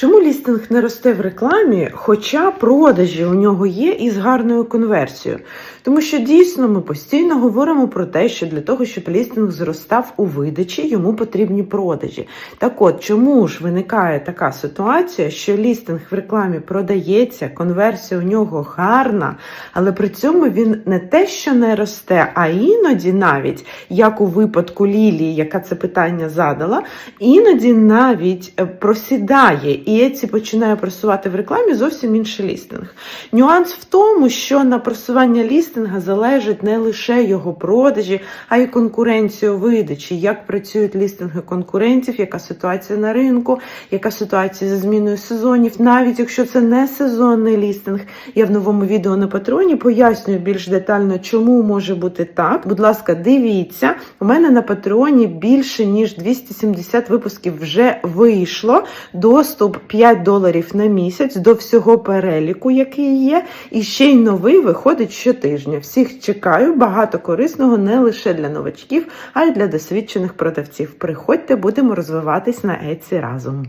Чому лістинг не росте в рекламі, хоча продажі у нього є із гарною конверсією? Тому що дійсно ми постійно говоримо про те, що для того, щоб лістинг зростав у видачі, йому потрібні продажі. Так от, чому ж виникає така ситуація, що лістинг в рекламі продається, конверсія у нього гарна, але при цьому він не те, що не росте, а іноді навіть, як у випадку Лілії, яка це питання задала, іноді навіть е, просідає. І Еці починає просувати в рекламі зовсім інший лістинг. Нюанс в тому, що на просування лістинга залежить не лише його продажі, а й конкуренція видачі, як працюють лістинги конкурентів, яка ситуація на ринку, яка ситуація зі зміною сезонів. Навіть якщо це не сезонний лістинг, я в новому відео на патроні пояснюю більш детально, чому може бути так. Будь ласка, дивіться, у мене на патреоні більше ніж 270 випусків вже вийшло. Доступ 5 доларів на місяць до всього переліку, який є. І ще й новий виходить щотижня. Всіх чекаю, багато корисного не лише для новачків, а й для досвідчених продавців. Приходьте, будемо розвиватись на Еці разом.